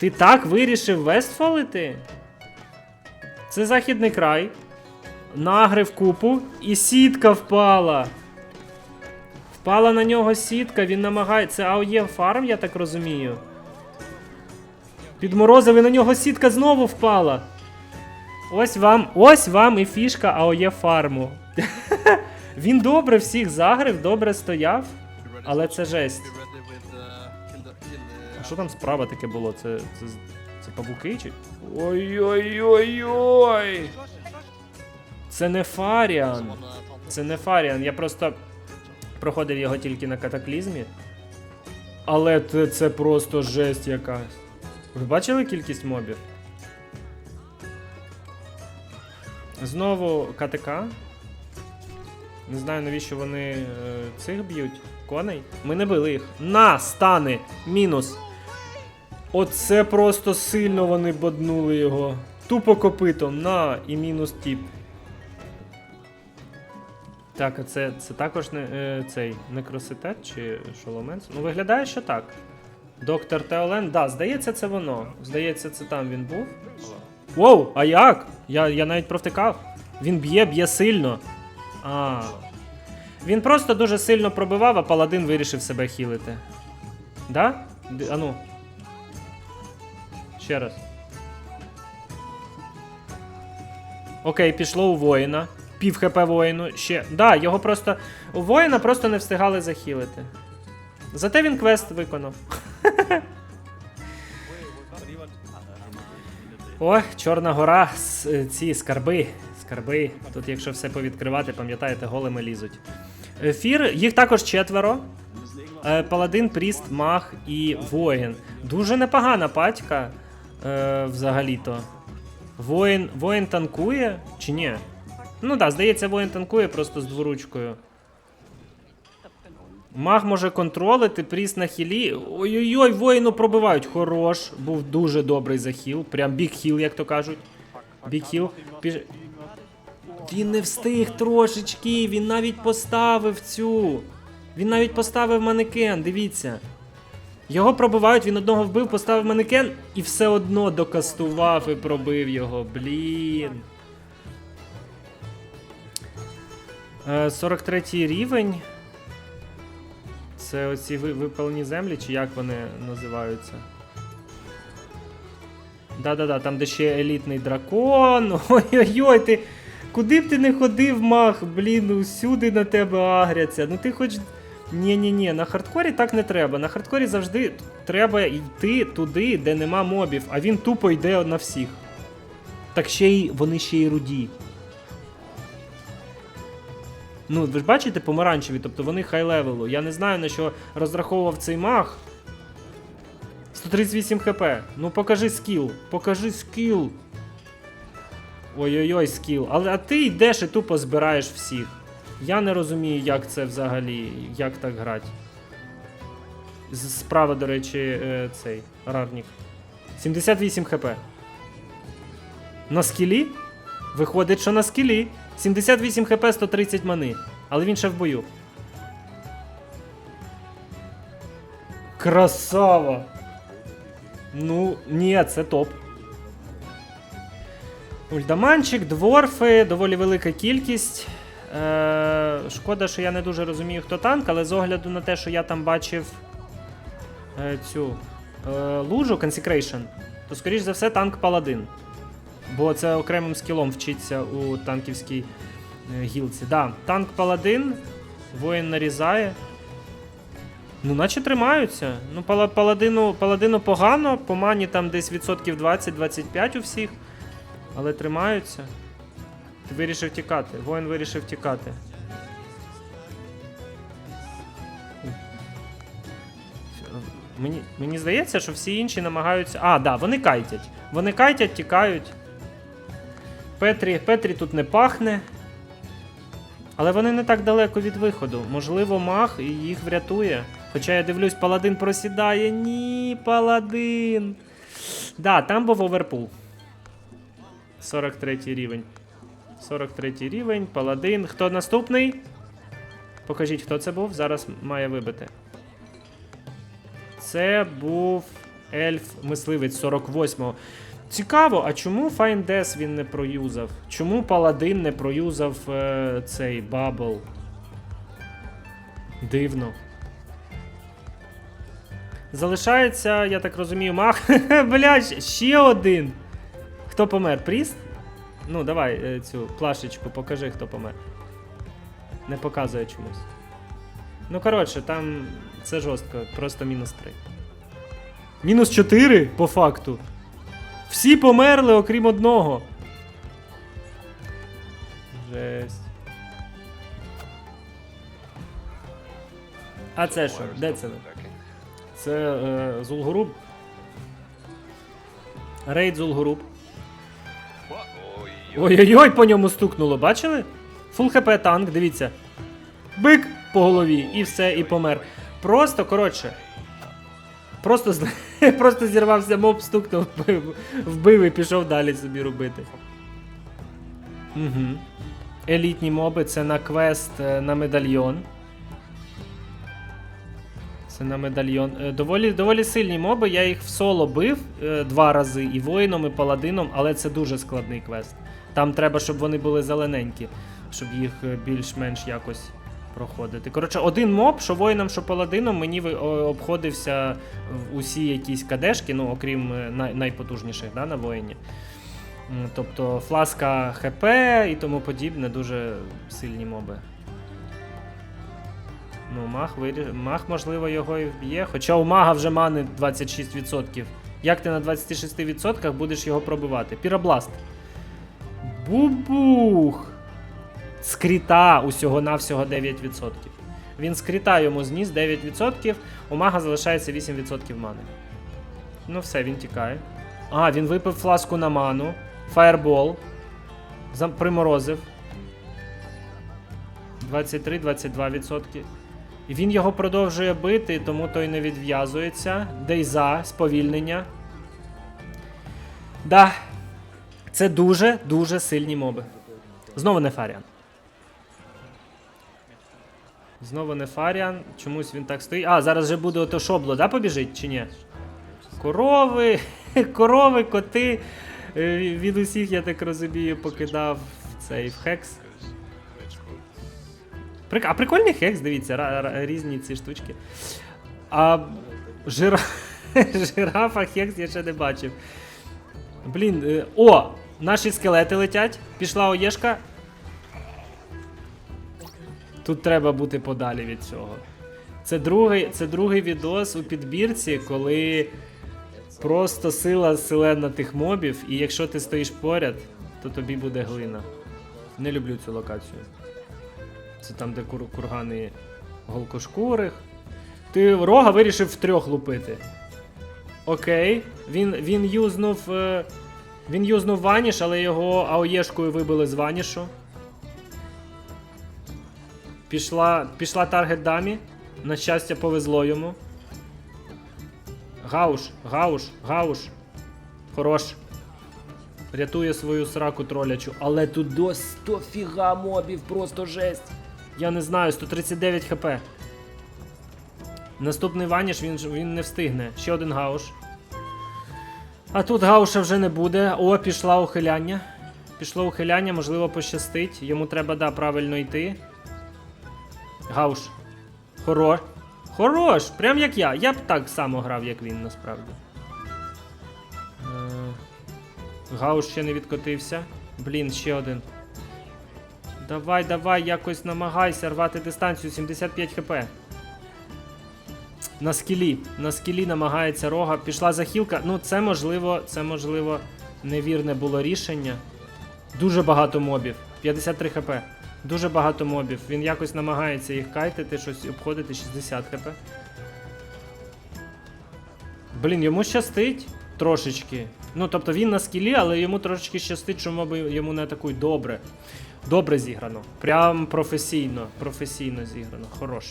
Ти так вирішив вестфолити? Це західний край. Нагрив купу і сітка впала. Впала на нього сітка, він намагається. Це АОЄ фарм, я так розумію. Підморозив і на нього сітка знову впала. Ось вам, ось вам і фішка АОЄ фарму. Він добре всіх загрив, добре стояв. Але це жесть. Що там справа таке було? Це. це, це павуки чи? Ой-ой-ой-ой! Це не Фаріан. Це не Фаріан. Я просто проходив його тільки на катаклізмі. Але це, це просто жесть якась. Ви бачили кількість мобів? Знову КТК. Не знаю, навіщо вони е, цих б'ють. Коней. Ми не били їх. На, стани! Мінус. Оце просто сильно вони боднули його. Тупо копитом. На, і мінус тіп. Так, а це, це також не е, цей некроситет чи шоломенс? Ну, виглядає, що так. Доктор Теолен, да, здається, це воно. Здається, це там він був. Воу, а як? Я, я навіть провтикав. Він б'є, б'є сильно. А. Він просто дуже сильно пробивав, а паладин вирішив себе хілити. Да? Д- А ну. Ще раз. Окей, пішло у воїна. Пів хп воїну. Ще. Да, його просто. У воїна просто не встигали захилити. Зате він квест виконав. Ой, Чорна гора, ці скарби. Скарби. Тут, якщо все повідкривати, пам'ятаєте, голими лізуть. Ефір, їх також четверо. Е, Паладин, Пріст, Маг і Воїн. Дуже непогана патька. Е, взагалі-то. Воїн, воїн танкує чи ні? Ну так, да, здається, воїн танкує просто з дворучкою. Маг може контролити, пріс на хілі. Ой-ой-ой, воїну пробивають. Хорош. Був дуже добрий захіл. Прям біг хіл, як то кажуть. Біг хіл. Піж... Він не встиг трошечки, він навіть поставив цю. Він навіть поставив манекен, дивіться. Його пробивають, він одного вбив, поставив манекен і все одно докастував і пробив його. Блін. Е, 43 рівень. Це оці випалені землі, чи як вони називаються? Да-да-да, там де ще елітний дракон. Ой-ой-ой, ти. Куди б ти не ходив, мах, блін, усюди на тебе агряться. Ну ти хоч. Ні-ні-ні, на хардкорі так не треба. На хардкорі завжди треба йти туди, де нема мобів, а він тупо йде на всіх. Так ще й вони ще й руді. Ну, ви ж бачите помаранчеві, тобто вони хай левелу. Я не знаю, на що розраховував цей маг. 138 хп. Ну покажи скіл. Покажи скіл. Ой-ой-ой, скіл. Але а ти йдеш і тупо збираєш всіх. Я не розумію, як це взагалі, як так грати. Справа, до речі, е, цей рарнік. 78 хп. На скілі? Виходить, що на скілі. 78 хп 130 мани. Але він ще в бою. Красава! Ну, ні, це топ. Ульдаманчик, дворфи, доволі велика кількість. Е, шкода, що я не дуже розумію, хто танк, але з огляду на те, що я там бачив е, цю е, лужу Consecration, то, скоріш за все, танк Паладин. Бо це окремим скілом вчиться у танківській гілці. Да, танк Паладин, воїн нарізає. Ну, наче тримаються. Ну, пала- паладину, паладину погано, по мані там десь відсотків 20-25 у всіх. Але тримаються. Ти вирішив тікати. Воїн вирішив тікати. Мені, мені здається, що всі інші намагаються. А, да, вони кайтять. Вони кайтять, тікають. Петрі, Петрі тут не пахне. Але вони не так далеко від виходу. Можливо, мах їх врятує. Хоча я дивлюсь, паладин просідає. Ні, паладин. Да, там був оверпул. 43 рівень. 43 рівень, паладин. Хто наступний? Покажіть, хто це був. Зараз має вибити. Це був Ельф, мисливець 48-го. Цікаво, а чому Файндес він не проюзав? Чому Паладин не проюзав е, цей бабл? Дивно. Залишається, я так розумію, мах. Блядь, ще один. Хто помер? Пріст? Ну, давай е, цю плашечку, покажи, хто помер. Не показує чомусь. Ну, коротше, там це жорстко, просто мінус 3. Мінус 4 по факту. Всі померли, окрім одного. Жесть. А це що? Де це? Це е, Зулгуруб. Рейд Зулгуруб. Ой-ой-ой, по ньому стукнуло, бачили? Фул хп танк, дивіться. Бик по голові, і все, і помер. Просто, коротше. Просто, просто зірвався моб, стукнув, вбив, вбив і пішов далі собі робити. Угу. Елітні моби це на квест е, на медальйон. Це на медальйон. Е, Доволі, доволі сильні моби. Я їх в соло бив е, два рази і воїном, і паладином, але це дуже складний квест. Там треба, щоб вони були зелененькі, щоб їх е, більш-менш якось проходити. Коротше, один моб, що воїном, що паладином, мені обходився в усі якісь кадешки, ну окрім е, найпотужніших да, на воїні. Тобто фласка ХП і тому подібне, дуже сильні моби. Ну, маг, вирі... маг, можливо, його і вб'є. Хоча у мага вже мани 26%. Як ти на 26% будеш його пробивати? Піробласт. Бубух! Скріта усього-навсього 9%. Він скріта йому зніс 9%, у мага залишається 8% мани. Ну все, він тікає. А, він випив фласку на ману. Фаербол. Зам- Приморозив. 23-22%. І він його продовжує бити, тому той не відв'язується. Дейза, сповільнення. Да. Це дуже-дуже сильні моби. Знову не Фаріан. Знову не Фаріан. Чомусь він так стоїть. А, зараз же буде ото шобло, да, побіжить чи ні? Корови, корови, коти. Е, Від усіх, я так розумію, покидав цей в хекс. Прик... А прикольний хекс, дивіться, різні ці штучки. А жира... жирафа хекс я ще не бачив. Блін, е, о! Наші скелети летять. Пішла оєшка. Тут треба бути подалі від цього. Це другий, це другий відос у підбірці, коли просто сила селена тих мобів, і якщо ти стоїш поряд, то тобі буде глина. Не люблю цю локацію. Це там, де кур- кургани голкошкурих. Ти рога вирішив втрьох лупити. Окей. Він, він юзнув. е, Він юзнув ваніш, але його аоєшкою вибили з ванішу. Пішла, пішла таргет дамі. На щастя, повезло йому. Гауш, гауш, гауш. Хорош. Рятує свою сраку тролячу. Але тут до 100 фіга мобів, просто жесть. Я не знаю, 139 хп. Наступний ваніш він, він не встигне. Ще один гауш. А тут гауша вже не буде. О, пішла ухиляння. Пішло ухиляння, можливо, пощастить. Йому треба, да, правильно йти. Гауш. Хорош. Хорош! Прям як я. Я б так само грав, як він, насправді. Е, Гауш ще не відкотився. Блін, ще один. Давай, давай, якось намагайся рвати дистанцію 75 хп. На скілі. На скілі намагається рога. Пішла захілка. Ну, це можливо, це можливо невірне було рішення. Дуже багато мобів. 53 хп. Дуже багато мобів. Він якось намагається їх кайтити, щось обходити 60 хп. Блін, йому щастить трошечки. Ну, тобто він на скілі, але йому трошечки щастить, що моби йому не атакують. Добре. Добре зіграно. Прям професійно. Професійно зіграно. Хорош.